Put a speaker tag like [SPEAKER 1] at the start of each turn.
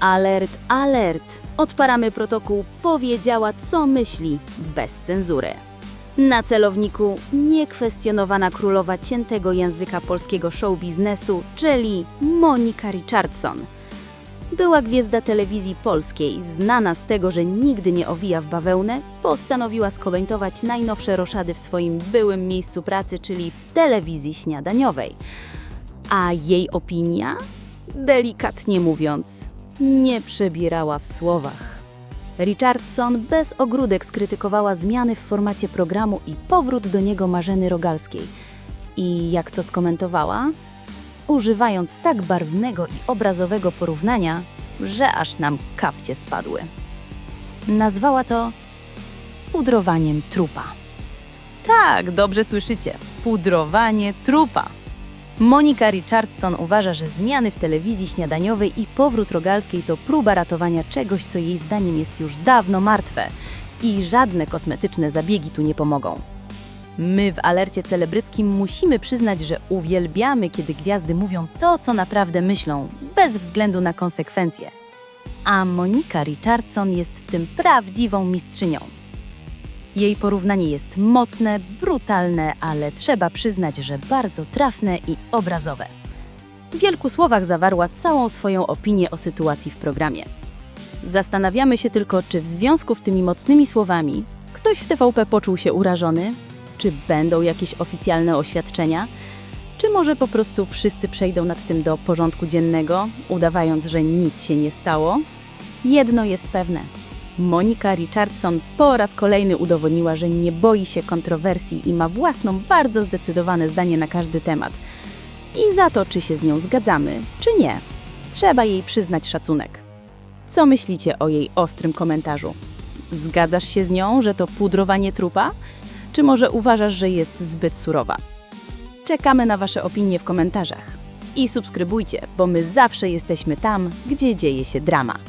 [SPEAKER 1] Alert, alert! Odparamy protokół powiedziała, co myśli, bez cenzury. Na celowniku niekwestionowana królowa ciętego języka polskiego show biznesu, czyli Monika Richardson. Była gwiazda telewizji polskiej, znana z tego, że nigdy nie owija w bawełnę, postanowiła skomentować najnowsze roszady w swoim byłym miejscu pracy, czyli w telewizji śniadaniowej. A jej opinia? Delikatnie mówiąc, nie przebierała w słowach. Richardson bez ogródek skrytykowała zmiany w formacie programu i powrót do niego Marzeny Rogalskiej. I jak to skomentowała? Używając tak barwnego i obrazowego porównania, że aż nam kapcie spadły. Nazwała to pudrowaniem trupa. Tak, dobrze słyszycie. Pudrowanie trupa. Monika Richardson uważa, że zmiany w telewizji śniadaniowej i powrót Rogalskiej to próba ratowania czegoś, co jej zdaniem jest już dawno martwe i żadne kosmetyczne zabiegi tu nie pomogą. My w alercie celebryckim musimy przyznać, że uwielbiamy, kiedy gwiazdy mówią to, co naprawdę myślą, bez względu na konsekwencje. A Monika Richardson jest w tym prawdziwą mistrzynią. Jej porównanie jest mocne, brutalne, ale trzeba przyznać, że bardzo trafne i obrazowe. W wielku słowach zawarła całą swoją opinię o sytuacji w programie. Zastanawiamy się tylko, czy w związku z tymi mocnymi słowami ktoś w TVP poczuł się urażony, czy będą jakieś oficjalne oświadczenia, czy może po prostu wszyscy przejdą nad tym do porządku dziennego, udawając, że nic się nie stało? Jedno jest pewne. Monika Richardson po raz kolejny udowodniła, że nie boi się kontrowersji i ma własną, bardzo zdecydowane zdanie na każdy temat. I za to, czy się z nią zgadzamy, czy nie, trzeba jej przyznać szacunek. Co myślicie o jej ostrym komentarzu? Zgadzasz się z nią, że to pudrowanie trupa? Czy może uważasz, że jest zbyt surowa? Czekamy na Wasze opinie w komentarzach. I subskrybujcie, bo my zawsze jesteśmy tam, gdzie dzieje się drama.